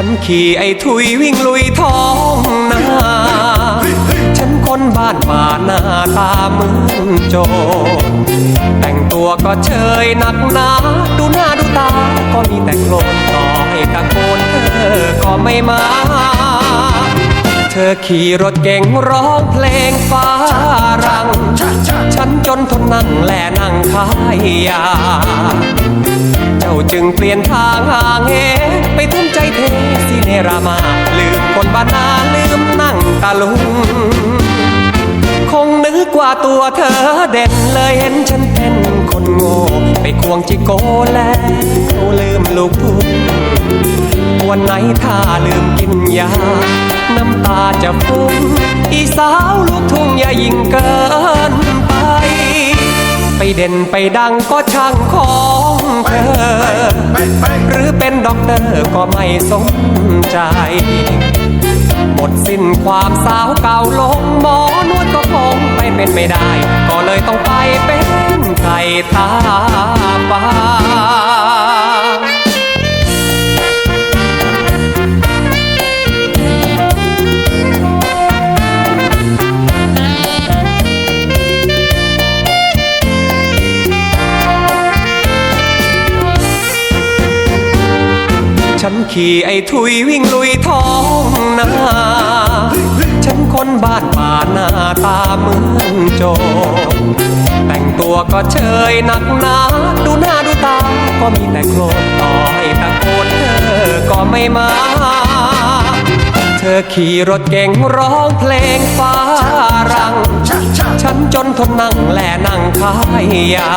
ฉันขี่ไอ้ทุยวิ่งลุยท้องนาฉันคนบ้านป่าหน้าตาเหมือนโจรแต่งตัวก็เชยหนักหนาดูหน้าดูตา ก็มีแต่โคลนต่อให้ตะโกนเธอก็ไม่มา เธอขี่รถเก่งร้องเพลงฟ้ารัง ฉันจนทนนั่งแลนั่งขายยา เจ้าจึงเปลี่ยนทางหางเหไปทุ่มใจเรามา ลืมคนบ้านนาลืมนั่งตาลุง คงนึกว่าตัวเธอเด่นเลยเห็นฉันเป็นคนโง่ ไปควงจิโกแล้วลืมลูกทุ่งวันไหนถ้าลืมกินยา น้ำตาจะฟุ้งอีสาวลูกทุ่งอย่ายิ่งเกิน เด่นไปดังก็ช่างของเธอ หรือเป็นด็อกเตอร์ก็ไม่สนใจ หมดสิ้นความสาวเก่าลงหมอนวดก็คงไปเป็นไม่ได้ ก็เลยต้องไปเป็นไก่ตา ฉันขี่ไอ้ทุยวิ่งลุยท้องนา ฉันคนบ้านป่าหน้าตาเหมือนโจรแต่งตัวก็เชยหนักหนา ดูหน้าดูตา ก็มีแต่โคลนต่อให้ตะโกนเธอก็ไม่มา เธอขี่รถเก่งร้องเพลงฟ้ารัง ฉันจนทนนั่งแลนั่งขายยา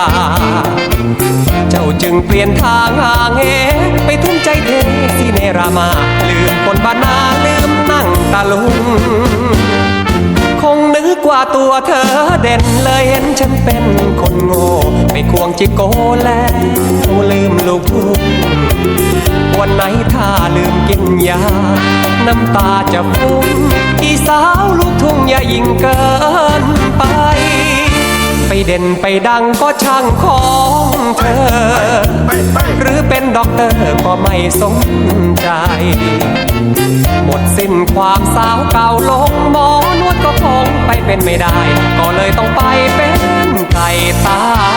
เจ้าจึงเปลี่ยนทางห่างเหไปทุ่มใจเทสิเนรามา ลืมคนบ้านนาลืมนั่งตาลุง คงนึกว่าตัวเธอเด่นเลยเห็นฉันเป็นคนโง่ไปควงจิโกแล้วลืมลูกทุ่งวันไหนถ้าลืมกินยา น้ำตาจะฟุ้งอีสาวลูกทุ่งอย่ายิ่งเกินไป ไปเด่นไปดังก็ช่างของเธอ หรือเป็นด็อกเตอร์ก็ไม่สนใจ หมดสิ้นความสาวเก่าลงหมอนวดก็คงไปเป็นไม่ได้ ก็เลยต้องไปเป็นไก่ตาฟ้า